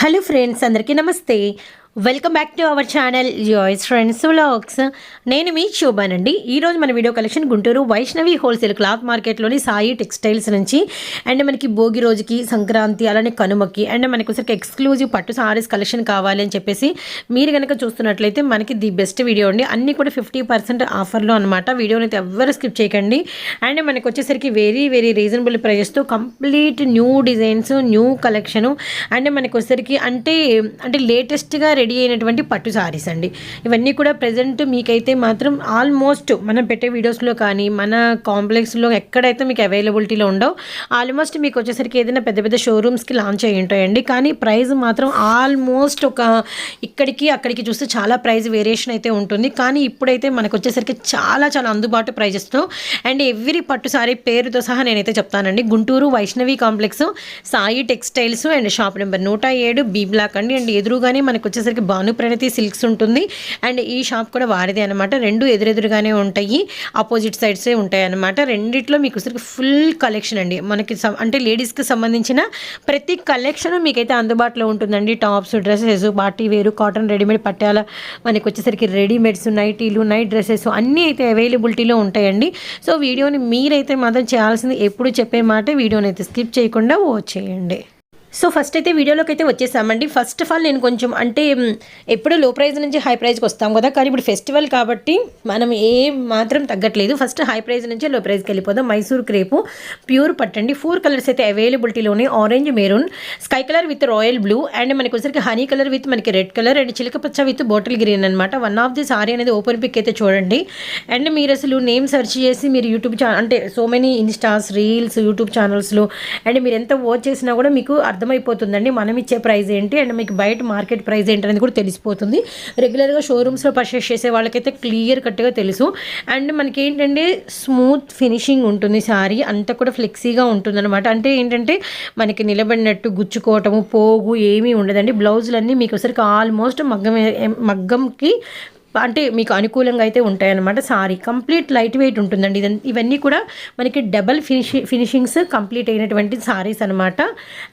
Hello friends అందరికీ నమస్తే. Welcome back to our channel joy's friends vlogs నేను మీ శోభానండి ఈరోజు మన video collection Guntur Vaishnavi wholesale cloth మార్కెట్లోని Sai textiles నుంచి అండ్ మనకి భోగి రోజుకి సంక్రాంతి అలానే కనుమకి అండ్ మనకి ఒకసారి ఎక్స్క్లూజివ్ పట్టు సారీస్ కలెక్షన్ కావాలి అని చెప్పేసి మీరు కనుక చూస్తున్నట్లయితే మనకి ది బెస్ట్ వీడియో అండి. అన్నీ కూడా ఫిఫ్టీ పర్సెంట్ ఆఫర్లో అనమాట వీడియోని అయితే ఎవ్వరు స్కిప్ చేయకండి. అండ్ మనకు వచ్చేసరికి very very reasonable ప్రైజెస్తో complete new designs new collection and మనకు వచ్చేసరికి అంటే అంటే లేటెస్ట్గా రెడీ అయినటువంటి పట్టు సారీస్ అండి. ఇవన్నీ కూడా ప్రజెంట్ మీకైతే మాత్రం ఆల్మోస్ట్ మనం పెట్టే వీడియోస్లో కానీ మన కాంప్లెక్స్లో ఎక్కడైతే మీకు అవైలబిలిటీలో ఉండవు ఆల్మోస్ట్ మీకు వచ్చేసరికి ఏదైనా పెద్ద పెద్ద షోరూమ్స్కి లాంచ్ అయ్యి ఉంటాయండి. కానీ ప్రైస్ మాత్రం ఆల్మోస్ట్ ఒక ఇక్కడికి అక్కడికి చూస్తే చాలా ప్రైస్ వేరియేషన్ అయితే ఉంటుంది. కానీ ఇప్పుడైతే మనకు వచ్చేసరికి చాలా చాలా అందుబాటు ప్రైజెస్తో అండ్ ఎవ్రీ పట్టు సారీ పేరుతో సహా నేనైతే చెప్తానండి. Guntur Vaishnavi complex Sai textiles and shop number నూట ఏడు బీ బ్లాక్ అండి. అండ్ ఎదురుగానే మనకు వచ్చేసరికి భాను ప్రణతి సిల్క్స్ ఉంటుంది. అండ్ ఈ షాప్ కూడా వారిదే అనమాట రెండు ఎదురెదురుగానే ఉంటాయి. ఆపోజిట్ సైడ్సే ఉంటాయి అనమాట రెండిట్లో మీకు వచ్చేసరికి ఫుల్ కలెక్షన్ అండి. మనకి అంటే లేడీస్కి సంబంధించిన ప్రతి కలెక్షన్ మీకైతే అందుబాటులో ఉంటుందండి. Tops dresses party wear cotton readymade పట్టాల మనకి వచ్చేసరికి రెడీమేడ్స్ నైటీలు నైట్ డ్రెస్సెస్ అన్నీ అయితే అవైలబిలిటీలో ఉంటాయండి. సో వీడియోని మీరైతే మాత్రం చేయాల్సింది ఎప్పుడు చెప్పే మాట వీడియోని అయితే స్కిప్ చేయకుండా వాచ్ చేయండి. సో ఫస్ట్ అయితే వీడియోలోకి అయితే వచ్చేసామండి. ఫస్ట్ ఆఫ్ ఆల్ నేను కొంచెం అంటే మ్, ఎప్పుడు లో ప్రైస్ నుంచి హై ప్రైస్కి వస్తాం కదా కానీ ఇప్పుడు ఫెస్టివల్ కాబట్టి మనం ఏ మాత్రం తగ్గట్లేదు. ఫస్ట్ హై ప్రైస్ నుంచి లో ప్రైస్కి వెళ్ళిపోదాం. మైసూర్ క్రేపు ప్యూర్ పట్టండి ఫోర్ కలర్స్ అయితే అవైలబిలిటీలోనే orange maroon sky colour with royal blue and మనకి వచ్చరికి హనీ కలర్ విత్ మనకి రెడ్ కలర్ అండ్ చిలక పచ్చ విత్ బాటిల్ గ్రీన్ అనమాట వన్ ఆఫ్ ది సారీ అనేది ఓపెన్ పిక్ అయితే చూడండి. అండ్ మీరు అసలు నేమ్ సెర్చ్ చేసి మీరు యూట్యూబ్ ఛానల్ అంటే so many Instas reels YouTube ఛానల్స్లో అండ్ మీరు ఎంత వాచ్ చేసినా కూడా మీకు అర్థం అర్థమైపోతుందండి. మనం ఇచ్చే ప్రైస్ ఏంటి? అండ్ మీకు బయట మార్కెట్ ప్రైస్ ఏంటి అనేది కూడా తెలిసిపోతుంది. రెగ్యులర్గా షోరూమ్స్లో పర్చేస్ చేసే వాళ్ళకైతే క్లియర్ కట్గా తెలుసు. అండ్ మనకి ఏంటంటే స్మూత్ ఫినిషింగ్ ఉంటుంది సారీ. అంతా కూడా ఫ్లెక్సీగా ఉంటుంది అనమాట అంటే ఏంటంటే మనకి నిలబడినట్టు గుచ్చుకోవటము పోగు ఏమీ ఉండదండి. బ్లౌజులన్నీ మీకు ఒకసారికి ఆల్మోస్ట్ మగ్గం మగ్గంకి అంటే మీకు అనుకూలంగా అయితే ఉంటాయన్నమాట. సారీ కంప్లీట్ లైట్ వెయిట్ ఉంటుందండి. ఇవన్నీ కూడా మనకి డబల్ ఫినిషింగ్ ఫినిషింగ్స్ కంప్లీట్ అయినటువంటి సారీస్ అనమాట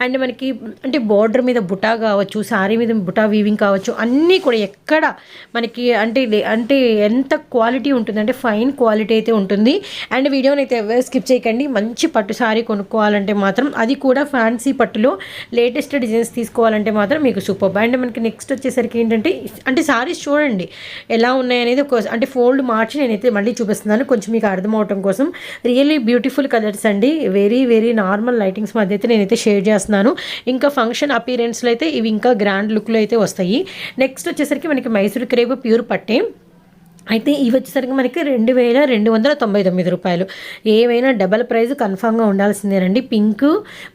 అండ్ మనకి అంటే బార్డర్ మీద బుటా కావచ్చు సారీ మీద బుటా వీవింగ్ కావచ్చు అన్నీ కూడా ఎక్కడ మనకి అంటే లే- అంటే ఎంత క్వాలిటీ ఉంటుందంటే ఫైన్ క్వాలిటీ అయితే ఉంటుంది. అండ్ వీడియోని అయితే ఎవరు స్కిప్ చేయకండి. మంచి పట్టు సారీ కొనుక్కోవాలంటే మాత్రం అది కూడా ఫ్యాన్సీ పట్టులో లేటెస్ట్ డిజైన్స్ తీసుకోవాలంటే మాత్రం మీకు సూపర్. అండ్ మనకి నెక్స్ట్ వచ్చేసరికి ఏంటంటే అంటే సారీస్ చూడండి. ఎలా ఉన్నాయనేది ఒక అంటే ఫోల్డ్ మార్చి నేనైతే మళ్ళీ చూపిస్తున్నాను. కొంచెం మీకు అర్థమవటం కోసం. రియల్లీ బ్యూటిఫుల్ కలర్స్ అండి. వెరీ వెరీ నార్మల్ లైటింగ్స్ మధ్య అయితే నేనైతే షేర్ చేస్తున్నాను. ఇంకా ఫంక్షన్ అపీరెన్స్లో అయితే ఇవి ఇంకా గ్రాండ్ లుక్లో అయితే వస్తాయి. నెక్స్ట్ వచ్చేసరికి మనకి మైసూర్ క్రేప్ ప్యూర్ పట్టే. అయితే ఇవి వచ్చేసరికి మనకి రెండు వేల రెండు వందల తొంభై తొమ్మిది రూపాయలు. ఏమైనా డబల్ ప్రైజ్ కన్ఫామ్గా ఉండాల్సిందేనండి. పింక్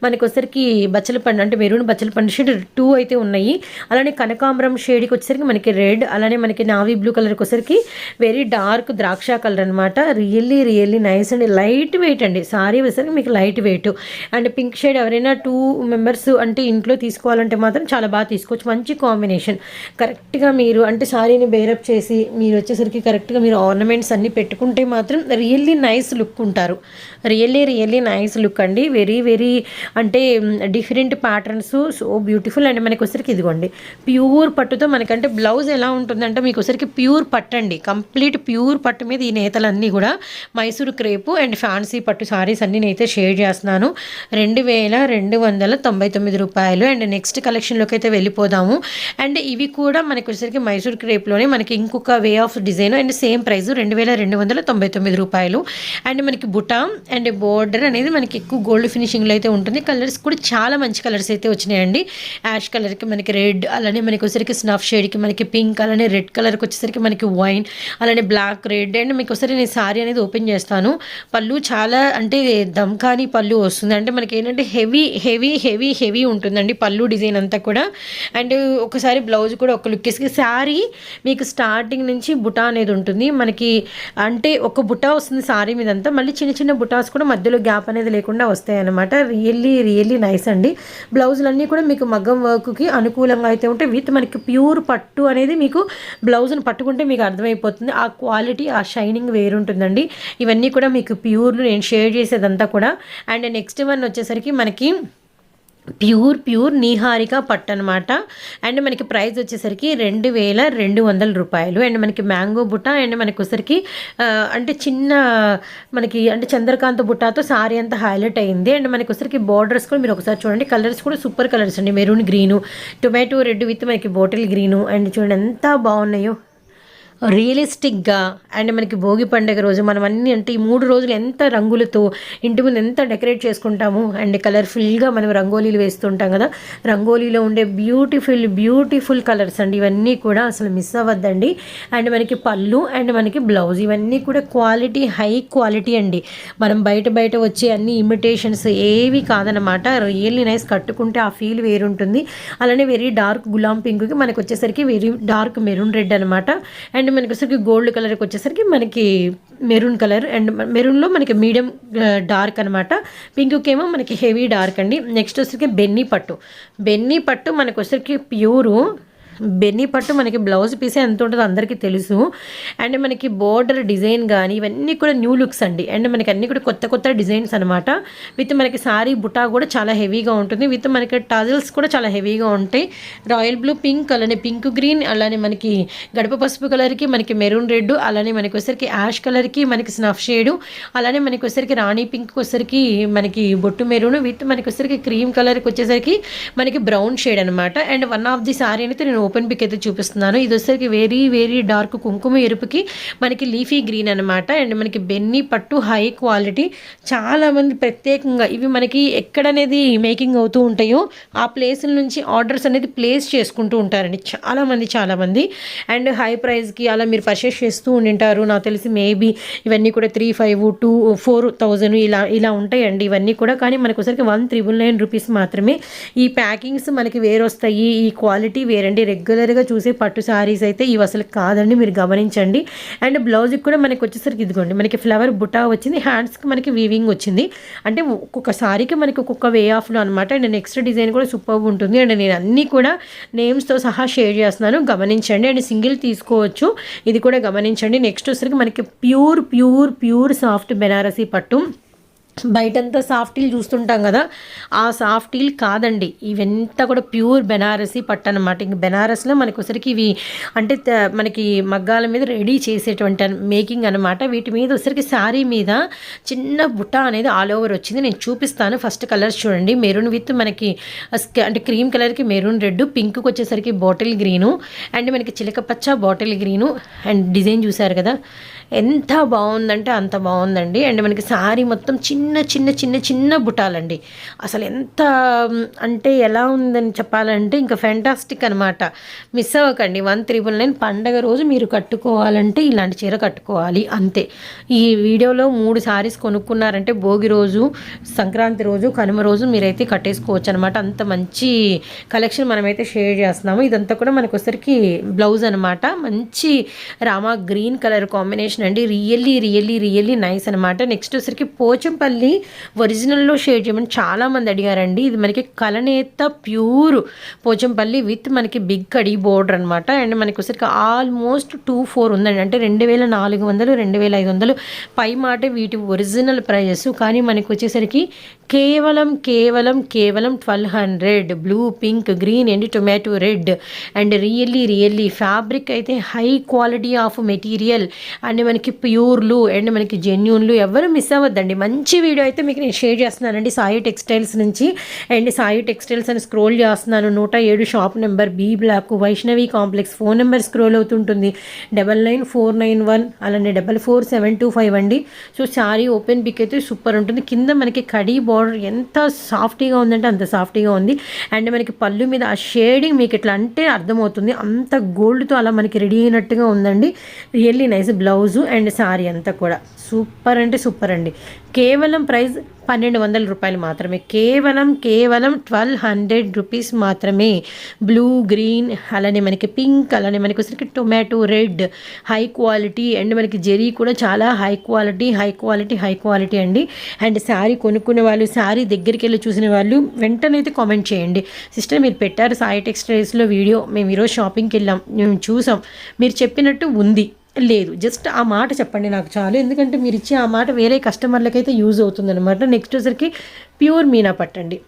మనకు వచ్చేసరికి బచ్చల పండు అంటే మెరూన్ బచ్చల పండు షేడ్ టూ అయితే ఉన్నాయి. అలానే కనకాంబరం షేడ్కి వచ్చేసరికి మనకి రెడ్ అలానే మనకి నావీ బ్లూ కలర్కి వచ్చేసరికి వెరీ డార్క్ ద్రాక్ష కలర్ అనమాట రియల్లీ రియల్లీ నైస్ అండి. లైట్ వెయిట్ అండి. సారీ వచ్చేసరికి మీకు light weight. And pink shade ఎవరైనా టూ మెంబర్స్ అంటే ఇంట్లో తీసుకోవాలంటే మాత్రం చాలా బాగా తీసుకోవచ్చు. మంచి కాంబినేషన్. కరెక్ట్గా మీరు అంటే సారీని బేరప్ చేసి మీరు వచ్చేసరికి కరెక్ట్గా మీరు ఆర్నమెంట్స్ అన్నీ పెట్టుకుంటే మాత్రం రియల్లీ నైస్ లుక్ ఉంటారు. రియల్లీ రియల్లీ నైస్ లుక్ అండి. వెరీ వెరీ అంటే different patterns so beautiful and. మనకి ఒకసారికి ఇదిగోండి. ప్యూర్ పట్టుతో మనకంటే బ్లౌజ్ ఎలా ఉంటుందంటే మీకు ఒకసారికి ప్యూర్ పట్టు అండి. కంప్లీట్ ప్యూర్ పట్టు మీద ఈ నేతలన్నీ కూడా మైసూరు క్రేపు అండ్ ఫ్యాన్సీ పట్టు సారీస్ అన్నీ నేనైతే షేర్ చేస్తున్నాను. రెండు వేల రెండు వందల తొంభై తొమ్మిది రూపాయలు. అండ్ నెక్స్ట్ కలెక్షన్లోకి అయితే వెళ్ళిపోదాము. అండ్ ఇవి కూడా మనకి వచ్చేసరికి మైసూర్ క్రేప్లోనే మనకి ఇంకొక way of design and same price రెండు వేల రెండు వందల తొంభై తొమ్మిది రూపాయలు. అండ్ మనకి బుటా అండ్ బోర్డర్ అనేది మనకి ఎక్కువ గోల్డ్ ఫినిషింగ్లో అయితే ఉంటుంది. కలర్స్ కూడా చాలా మంచి కలర్స్ అయితే వచ్చినాయండి. యాష్ కలర్కి మనకి రెడ్ అలానే మనకి వచ్చేసరికి స్నఫ్ షేడ్కి మనకి పింక్ అలానే రెడ్ కలర్కి వచ్చేసరికి మనకి వైన్ అలానే బ్లాక్ రెడ్ అండ్ మీకు ఒకసారి నేను సారీ అనేది ఓపెన్ చేస్తాను. పళ్ళు చాలా అంటే దమ్కాని పళ్ళు వస్తుంది. అంటే మనకి ఏంటంటే హెవీ హెవీ హెవీ హెవీ ఉంటుందండి పళ్ళు డిజైన్ అంతా కూడా. అండ్ ఒకసారి బ్లౌజ్ కూడా ఒక లుక్ వేసి శారీ మీకు స్టార్టింగ్ నుంచి బుటాన్ అనేది ఉంటుంది. మనకి అంటే ఒక బుటా వస్తుంది సారీ మీద అంతా మళ్ళీ చిన్న చిన్న బుటాస్ కూడా మధ్యలో గ్యాప్ అనేది లేకుండా వస్తాయి అనమాట రియల్లీ రియల్లీ నైస్ అండి. బ్లౌజులన్నీ కూడా మీకు మగ్గం వర్క్కి అనుకూలంగా అయితే ఉంటే విత్ మనకి ప్యూర్ పట్టు అనేది మీకు బ్లౌజ్ని పట్టుకుంటే మీకు అర్థమైపోతుంది. ఆ క్వాలిటీ ఆ షైనింగ్ వేరుంటుందండి. ఇవన్నీ కూడా మీకు ప్యూర్లు నేను షేర్ చేసేదంతా కూడా. అండ్ నెక్స్ట్ వన్ వచ్చేసరికి మనకి ప్యూర్ ప్యూర్ నీహారిక పట్టు అనమాట అండ్ మనకి ప్రైస్ వచ్చేసరికి రెండు వేల రెండు వందల రూపాయలు. అండ్ మనకి మ్యాంగో బుట్ట అండ్ మనకి వచ్చరికి అంటే చిన్న మనకి అంటే చంద్రకాంత బుట్టతో సారీ అంతా హైలైట్ అయింది. అండ్ మనకి వచ్చరికి బార్డర్స్ కూడా మీరు ఒకసారి చూడండి. కలర్స్ కూడా సూపర్ కలర్స్ అండి. Maroon green tomato red with మనకి బాటిల్ గ్రీను అండ్ చూడండి ఎంత బాగున్నాయో. రియలిస్టిక్గా అండ్ మనకి భోగి పండుగ రోజు మనం అన్ని అంటే ఈ మూడు రోజులు ఎంత రంగులతో ఇంటి ముందు ఎంత డెకరేట్ చేసుకుంటాము అండ్ కలర్ఫుల్గా మనం రంగోలీలు వేస్తుంటాం కదా. రంగోలీలో ఉండే బ్యూటిఫుల్ బ్యూటిఫుల్ కలర్స్ అండి. ఇవన్నీ కూడా అసలు మిస్ అవ్వద్దండి. అండ్ మనకి పళ్ళు అండ్ మనకి బ్లౌజ్ ఇవన్నీ కూడా క్వాలిటీ హై క్వాలిటీ అండి. మనం బయట బయట వచ్చే అన్ని ఇమిటేషన్స్ ఏవి కాదనమాట రియల్లీ నైస్ కట్టుకుంటే ఆ ఫీల్ వేరుంటుంది. అలానే వెరీ డార్క్ గులాం పింక్కి మనకు వచ్చేసరికి వెరీ డార్క్ మెరూన్ రెడ్ అనమాట అండ్ అండ్ మనకి వచ్చేసరికి గోల్డ్ కలర్కి వచ్చేసరికి మనకి మెరూన్ కలర్ అండ్ మెరూన్లో మనకి మీడియం డార్క్ అనమాట పింక్కి ఏమో మనకి హెవీ డార్క్ అండి. నెక్స్ట్ వచ్చేసరికి బెన్నీ పట్టు. బెన్నీ పట్టు మనకి వచ్చేసరికి ప్యూరు బెన్నీ పట్టు మనకి బ్లౌజ్ పీస్ ఎంత ఉంటుందో అందరికీ తెలుసు. అండ్ మనకి బోర్డర్ డిజైన్ కానీ ఇవన్నీ కూడా న్యూ లుక్స్ అండి. అండ్ మనకి అన్నీ కూడా కొత్త కొత్త డిజైన్స్ అనమాట విత్ మనకి సారీ బుటా కూడా చాలా హెవీగా ఉంటుంది. విత్ మనకి టజల్స్ కూడా చాలా హెవీగా ఉంటాయి. రాయల్ బ్లూ పింక్ అలానే పింక్ గ్రీన్ అలానే మనకి గడప పసుపు కలర్కి మనకి మెరూన్ రెడ్ అలానే మనకి వచ్చరికి యాష్ కలర్కి మనకి స్నఫ్ షేడు అలానే మనకి వచ్చరికి రాణి పింక్ వచ్చరికి మనకి బొట్టు మెరూన్ విత్ మనకి వచ్చరికి క్రీమ్ కలర్కి వచ్చేసరికి మనకి బ్రౌన్ షేడ్ అనమాట and one of the sari అయితే నేను ఓపెన్ పిక్ అయితే చూపిస్తున్నాను. ఇది వచ్చేసరికి వెరీ వెరీ డార్క్ కుంకుమ ఎరుపుకి మనకి లీఫీ గ్రీన్ అనమాట అండ్ మనకి బెన్నీ పట్టు హై క్వాలిటీ చాలామంది ప్రత్యేకంగా ఇవి మనకి ఎక్కడనేది మేకింగ్ అవుతూ ఉంటాయో ఆ ప్లేసుల నుంచి ఆర్డర్స్ అనేది ప్లేస్ చేసుకుంటూ ఉంటారండి. చాలామంది చాలామంది అండ్ హై ప్రైస్కి అలా మీరు పర్చేస్ చేస్తూ ఉండింటారు. నాకు తెలిసి మేబీ ఇవన్నీ కూడా three five two four thousand ఇలా ఇలా ఉంటాయండి ఇవన్నీ కూడా. కానీ మనకు ఒకసారికి వన్ త్రిబుల్ నైన్ రూపీస్ మాత్రమే. ఈ ప్యాకింగ్స్ మనకి వేరొస్తాయి. ఈ క్వాలిటీ వేరండి. రెగ్యులర్గా చూసే పట్టు శారీస్ అయితే ఇవి అసలు కాదండి మీరు గమనించండి. అండ్ బ్లౌజ్కి కూడా మనకి వచ్చేసరికి ఇదిగోండి మనకి ఫ్లవర్ బుటా వచ్చింది హ్యాండ్స్కి మనకి వీవింగ్ వచ్చింది. అంటే ఒక్కొక్క సారీకి మనకి ఒక్కొక్క వే ఆఫ్లో అనమాట అండ్ నెక్స్ట్ డిజైన్ కూడా సూపర్ ఉంటుంది. అండ్ నేను అన్నీ కూడా నేమ్స్తో సహా షేర్ చేస్తున్నాను. గమనించండి. అండ్ సింగిల్ తీసుకోవచ్చు. ఇది కూడా గమనించండి. నెక్స్ట్ వచ్చేసరికి మనకి pure pure pure soft Banarasi పట్టు. బయటంతా సాఫ్టీలు చూస్తుంటాం కదా ఆ సాఫ్టీలు కాదండి. ఇవంతా కూడా ప్యూర్ బెనారసీ పట్టు అనమాట ఇంక బెనారస్లో మనకి ఒకసారికి ఇవి అంటే మనకి మగ్గాల మీద రెడీ చేసేటువంటి మేకింగ్ అనమాట వీటి మీద ఒకసారికి శారీ మీద చిన్న బుట్ట అనేది ఆల్ ఓవర్ వచ్చింది. నేను చూపిస్తాను. ఫస్ట్ కలర్స్ చూడండి. మెరూన్ విత్ మనకి అంటే క్రీమ్ కలర్కి మెరూన్ రెడ్ పింక్కి వచ్చేసరికి బాటిల్ గ్రీను అండ్ మనకి చిలక పచ్చ బాటిల్ గ్రీను అండ్ డిజైన్ చూసారు కదా. ఎంత బాగుందంటే అంత బాగుందండి. అండ్ మనకి శారీ మొత్తం చిన్న చిన్న చిన్న చిన్న బుటాలండి. అసలు ఎంత అంటే ఎలా ఉందని చెప్పాలంటే ఇంకా ఫెంటాస్టిక్ అనమాట మిస్ అవ్వకండి. వన్ త్రిబుల్ నైన్ పండగ రోజు మీరు కట్టుకోవాలంటే ఇలాంటి చీర కట్టుకోవాలి. అంతే. ఈ వీడియోలో మూడు శారీస్ కొనుక్కున్నారంటే భోగి రోజు సంక్రాంతి రోజు కనుమ రోజు మీరైతే కట్టేసుకోవచ్చు అనమాట అంత మంచి కలెక్షన్ మనమైతే షేర్ చేస్తున్నాము. ఇదంతా కూడా మనకు ఒకసారికి బ్లౌజ్ అనమాట మంచి Rama green colour combination combination అండి. రియల్లీ రియల్లీ రియల్లీ నైస్ అనమాట నెక్స్ట్ వచ్చరికి పోచంపల్లి ఒరిజినల్లో షేడ్ చేయమని చాలామంది అడిగారండి. ఇది మనకి కలనేత ప్యూర్ పోచంపల్లి విత్ మనకి బిగ్ కడి బోర్డర్ అనమాట అండ్ మనకి వచ్చరికి ఆల్మోస్ట్ టూ ఫోర్ ఉందండి. అంటే రెండు వేల నాలుగు వందలు రెండు వేల ఐదు వందలు పై మాట వీటి ఒరిజినల్ ప్రైజెస్ కానీ మనకి వచ్చేసరికి కేవలం కేవలం కేవలం twelve hundred blue pink green and tomato red and really really fabric అయితే high quality of material and మనకి ప్యూర్లు అండ్ మనకి జెన్యున్లు ఎవరు మిస్ అవ్వద్దండి. మంచి వీడియో అయితే మీకు నేను షేర్ చేస్తున్నానండి. సాయి టెక్స్టైల్స్ నుంచి అండ్ సాయి టెక్స్టైల్స్ అని స్క్రోల్ చేస్తున్నాను. నూట ఏడు shop number B block Vaishnavi complex phone number scroll అవుతుంటుంది. Double nine four nine one అలానే double four seven two five అండి. సో సారీ ఓపెన్ పిక్ అయితే సూపర్ ఉంటుంది. కింద మనకి కడీ బార్డర్ ఎంత సాఫ్టీగా ఉందంటే అంత సాఫ్టీగా ఉంది. అండ్ మనకి పళ్ళు మీద ఆ షేడింగ్ మీకు ఎట్లా అంటే అర్థమవుతుంది. అంత గోల్డ్తో అలా మనకి రెడీ అయినట్టుగా ఉందండి. Really nice blouse. And sari అంతా కూడా. సూపర్ అంటే సూపర్ అండి. కేవలం ప్రైస్ పన్నెండు వందల రూపాయలు మాత్రమే. కేవలం కేవలం ట్వెల్వ్ హండ్రెడ్ రూపీస్ మాత్రమే. బ్లూ గ్రీన్ అలానే మనకి పింక్ అలానే మనకి వచ్చరికి tomato red high quality and మనకి జెరీ కూడా చాలా high quality high quality high quality అండి. అండ్ శారీ కొనుక్కునే వాళ్ళు శారీ దగ్గరికి వెళ్ళి చూసిన వాళ్ళు వెంటనే అయితే కామెంట్ చేయండి. సిస్టర్ మీరు పెట్టారు సాయి టెక్స్టైల్స్లో వీడియో. మేము ఈరోజు షాపింగ్కి వెళ్ళాం మేము చూసాం. మీరు చెప్పినట్టు ఉంది. లేదు. జస్ట్ ఆ మాట చెప్పండి నాకు చాలు. ఎందుకంటే మీరు ఇచ్చే ఆ మాట వేరే కస్టమర్లకైతే యూజ్ అవుతుందన్నమాట. నెక్స్ట్ వచ్చరికి ప్యూర్ మీనా పట్టండి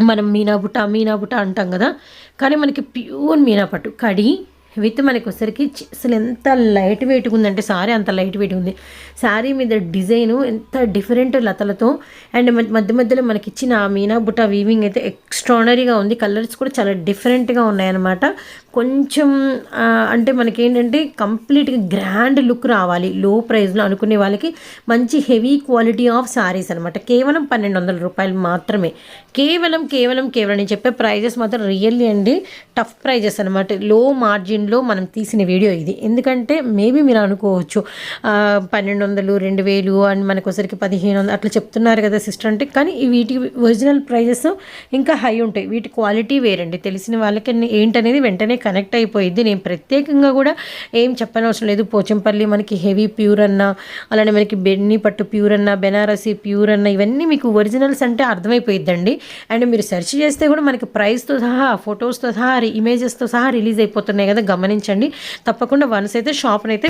మనం మీనా బుట్ట మీనా బుట్ట అంటాం కదా. కానీ మనకి ప్యూర్ మీనా పట్టు కడి విత్ మనకి వచ్చరికి అసలు ఎంత లైట్ వెయిట్గా ఉందంటే సారీ అంత లైట్ వెయిట్ ఉంది. శారీ మీద డిజైను ఎంత డిఫరెంట్ లతలతో. అండ్ మధ్య మధ్యలో మనకి ఇచ్చిన ఆ మీనా బుట్ట వీవింగ్ అయితే ఎక్స్ట్రానరీగా ఉంది. కలర్స్ కూడా చాలా డిఫరెంట్గా ఉన్నాయన్నమాట. కొంచెం అంటే మనకి ఏంటంటే కంప్లీట్గా గ్రాండ్ లుక్ రావాలి లో ప్రైస్లో అనుకునే వాళ్ళకి మంచి హెవీ క్వాలిటీ ఆఫ్ శారీస్ అనమాట కేవలం పన్నెండు వందల రూపాయలు మాత్రమే. కేవలం కేవలం కేవలం నేను చెప్పే ప్రైజెస్ మాత్రం రియల్లీ అండి టఫ్ ప్రైజెస్ అనమాట లో మార్జిన్లో మనం తీసిన వీడియో ఇది. ఎందుకంటే మేబీ మీరు అనుకోవచ్చు పన్నెండు వందలు రెండు వేలు అండ్ మనకొసరికి పదిహేను వందలు అట్లా చెప్తున్నారు కదా సిస్టర్ అంటే కానీ వీటి ఒరిజినల్ ప్రైజెస్ ఇంకా హై ఉంటాయి. వీటి క్వాలిటీ వేరండి. తెలిసిన వాళ్ళకి ఏంటనేది వెంటనే కనెక్ట్ అయిపోయింది. నేను ప్రత్యేకంగా కూడా ఏం చెప్పనవసరం లేదు. పోచంపల్లి మనకి హెవీ ప్యూర్ అన్న అలానే మనకి బెన్ని పట్టు ప్యూర్ అన్న బెనారసి ప్యూర్ అన్న ఇవన్నీ మీకు ఒరిజినల్స్ అంటే అర్థమైపోయిద్దండి. అండ్ మీరు సెర్చ్ చేస్తే కూడా మనకి ప్రైస్తో సహా ఫొటోస్తో సహా ఇమేజెస్తో సహా రిలీజ్ అయిపోతున్నాయి కదా. గమనించండి. తప్పకుండా వన్స్ అయితే షాప్ని అయితే